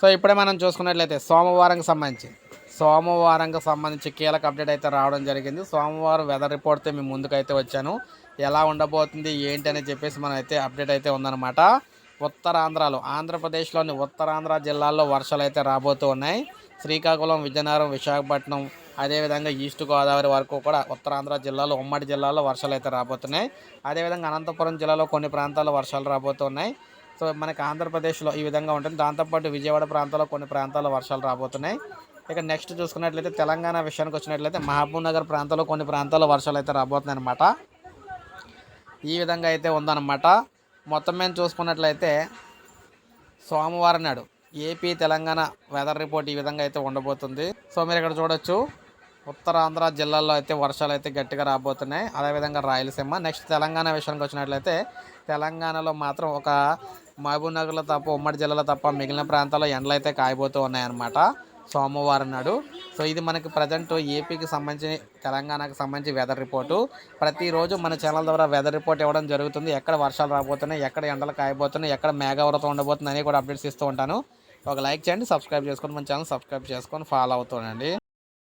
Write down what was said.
So ఇప్పుడే మనం చూసుకున్నట్లయితే సోమవారంకి సంబంధించి సోమవారంకి సంబంధించి కీలక అప్డేట్ అయితే రావడం జరిగింది. సోమవారం వెదర్ రిపోర్ట్తో మేము ముందుకైతే వచ్చాను. ఎలా ఉండబోతుంది ఏంటి అని చెప్పేసి మనం అయితే అప్డేట్ అయితే ఉందన్నమాట. ఉత్తరాంధ్రలో ఆంధ్రప్రదేశ్లోని ఉత్తరాంధ్ర జిల్లాల్లో వర్షాలు అయితే రాబోతూ ఉన్నాయి. శ్రీకాకుళం విజయనగరం విశాఖపట్నం అదేవిధంగా ఈస్ట్ గోదావరి వరకు కూడా ఉత్తరాంధ్ర జిల్లాలో ఉమ్మడి జిల్లాలో వర్షాలు అయితే రాబోతున్నాయి. అదేవిధంగా అనంతపురం జిల్లాలో కొన్ని ప్రాంతాల్లో వర్షాలు రాబోతున్నాయి సో మనకి ఆంధ్రప్రదేశ్లో ఈ విధంగా ఉంటుంది. దాంతోపాటు విజయవాడ ప్రాంతాల్లో కొన్ని ప్రాంతాల్లో వర్షాలు రాబోతున్నాయి. ఇక నెక్స్ట్ చూసుకున్నట్లయితే తెలంగాణ విషయానికి వచ్చినట్లయితే మహబూబ్ నగర్ ప్రాంతంలో కొన్ని ప్రాంతాల్లో వర్షాలు అయితే రాబోతున్నాయి అనమాట ఈ విధంగా అయితే ఉందన్నమాట. మొత్తం మేము చూసుకున్నట్లయితే సోమవారం నాడు ఏపీ తెలంగాణ వెదర్ రిపోర్ట్ ఈ విధంగా అయితే ఉండబోతుంది. సో మీరు ఇక్కడ చూడొచ్చు ఉత్తరాంధ్ర జిల్లాల్లో అయితే వర్షాలు అయితే గట్టిగా రాబోతున్నాయి. అదేవిధంగా రాయలసీమ. నెక్స్ట్ తెలంగాణ విషయానికి వచ్చినట్లయితే తెలంగాణలో మాత్రం ఒక మహబూబ్ నగర్లో తప్ప ఉమ్మడి జిల్లాలో తప్ప మిగిలిన ప్రాంతాల్లో ఎండలు అయితే కాయబోతూ ఉన్నాయన్నమాట. సోమవారం నాడు. సో ఇది మనకి ప్రజెంట్ ఏపీకి సంబంధించి తెలంగాణకు సంబంధించి వెదర్ రిపోర్టు ప్రతిరోజు మన ఛానల్ ద్వారా వెదర్ రిపోర్ట్ ఇవ్వడం జరుగుతుంది. ఎక్కడ వర్షాలు రాబోతున్నాయి ఎక్కడ ఎండలు కాయబోతున్నాయి ఎక్కడ మేఘావృతం ఉండబోతుంది అని కూడా అప్డేట్స్ ఇస్తూ ఉంటాను. ఒక లైక్ చేయండి సబ్స్క్రైబ్ చేసుకొని మన ఛానల్ సబ్స్క్రైబ్ చేసుకొని ఫాలో అవుతుండండి